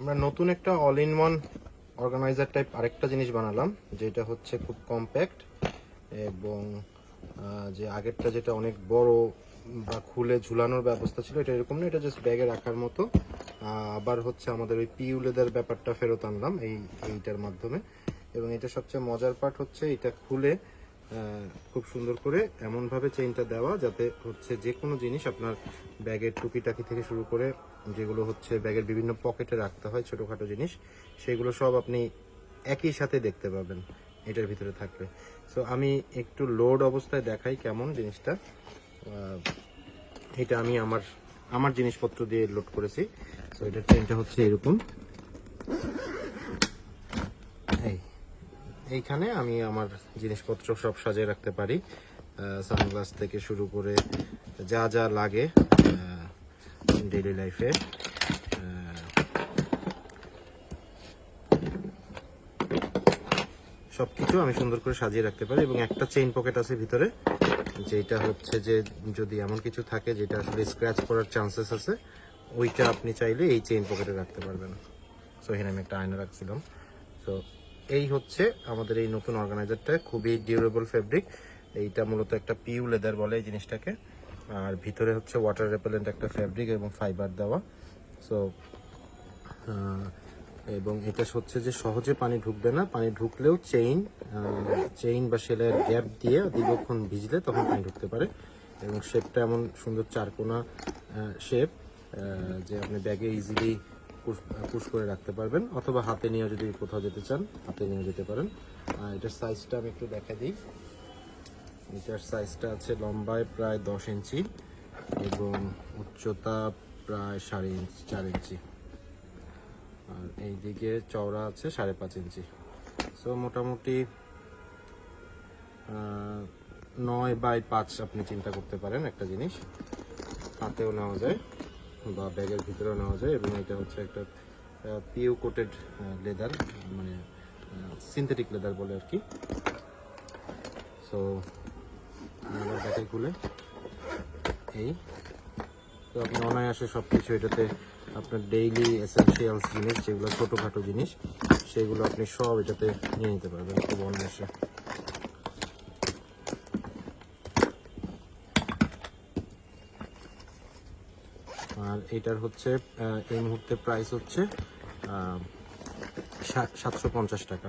আমরা নতুন একটা all in one organizer type আরেকটা জিনিস বানালাম, যেটা হচ্ছে খুব কম্প্যাক্ট এবং যে আগেরটা যেটা অনেক বড় বা খুলে ঝুলানোর ব্যবস্থা ছিল, এটা এরকম না, এটা জাস্ট ব্যাগে রাখার মতো। আবার হচ্ছে আমাদের ওই পিউ লেদার ব্যাপারটা ফেরত আনলাম এই, এইটার মাধ্যমে। এবং এটা সবচেয়ে মজার পার্ট হচ্ছে, এটা খুলে খুব সুন্দর করে এমনভাবে চেইনটা দেওয়া যাতে হচ্ছে যে কোনো জিনিস আপনার ব্যাগের টুকিটাকি থেকে শুরু করে যেগুলো হচ্ছে ব্যাগের বিভিন্ন পকেটে রাখতে হয় ছোটোখাটো জিনিস, সেগুলো সব আপনি একই সাথে দেখতে পাবেন। এটার ভিতরে থাকলে সো আমি একটু লোড অবস্থায় দেখাই কেমন জিনিসটা। এটা আমি আমার আমার জিনিসপত্র দিয়ে লোড করেছি। সো এটার চেনটা হচ্ছে এরকম। এই। এইখানে আমি আমার জিনিসপত্র সব সাজিয়ে রাখতে পারি। সানগ্লাস থেকে শুরু করে যা যা লাগে ডেলি লাইফে সব কিছু আমি সুন্দর করে সাজিয়ে রাখতে পারি এবং একটা চেইন পকেট আছে ভিতরে, যেটা হচ্ছে যে যদি এমন কিছু থাকে যেটা আসলে স্ক্র্যাচ করার চান্সেস আছে, ওইটা আপনি চাইলে এই চেইন পকেটে রাখতে পারবেন। সো এখানে আমি একটা আয়না রাখছিলাম। তো এই হচ্ছে আমাদের এই নতুন অর্গানাইজারটা, খুবই ডিউরেবল ফেব্রিক এইটা মূলত একটা পিউ লেদার বলে এই জিনিসটাকে। আর ভিতরে হচ্ছে ওয়াটার রেপেলেন্ট একটা ফেব্রিক এবং ফাইবার দেওয়া। সো এবং এটা হচ্ছে যে সহজে পানি ঢুকবে না। পানি ঢুকলেও চেইন চেইন বা সেলের গ্যাপ দিয়ে দীর্ঘক্ষণ ভিজলে তখন পানি ঢুকতে পারে। এবং শেপটা এমন সুন্দর চারকোনা শেপ যে আপনি ব্যাগে ইজিলি পুশ করে রাখতে পারবেন, অথবা হাতে নিয়ে যদি কোথাও যেতে চান, হাতে নিয়ে যেতে পারেন। আর এটার সাইজটা আমি একটু দেখা দিই। এটার সাইজটা আছে লম্বায় প্রায় দশ ইঞ্চি এবং উচ্চতা প্রায় সাড়ে ইঞ্চি, চার ইঞ্চি। আর এই দিকে চওড়া আছে সাড়ে পাঁচ ইঞ্চি। সো মোটামুটি নয় বাই পাঁচ আপনি চিন্তা করতে পারেন একটা জিনিস। হাতেও নেওয়া যায়। বা ব্যাগের ভিতরেও নেওয়া যায় এবং এটা হচ্ছে একটা পিউ কোটেড লেদার মানে সিনথেটিক লেদার বলে আর কি। সো আবার ব্যাগে খুলে। এই। তো আপনি অনায়াসে সব কিছু এটাতে আপনার ডেইলি এসেন্সিয়ালস জিনিস, যেগুলো ছোটোখাটো জিনিস, সেগুলো আপনি সব এটাতে নিয়ে নিতে পারবেন, খুব অনায়াসে। আর এটার হচ্ছে এই মুহূর্তে প্রাইস হচ্ছে সাতশো পঞ্চাশ টাকা।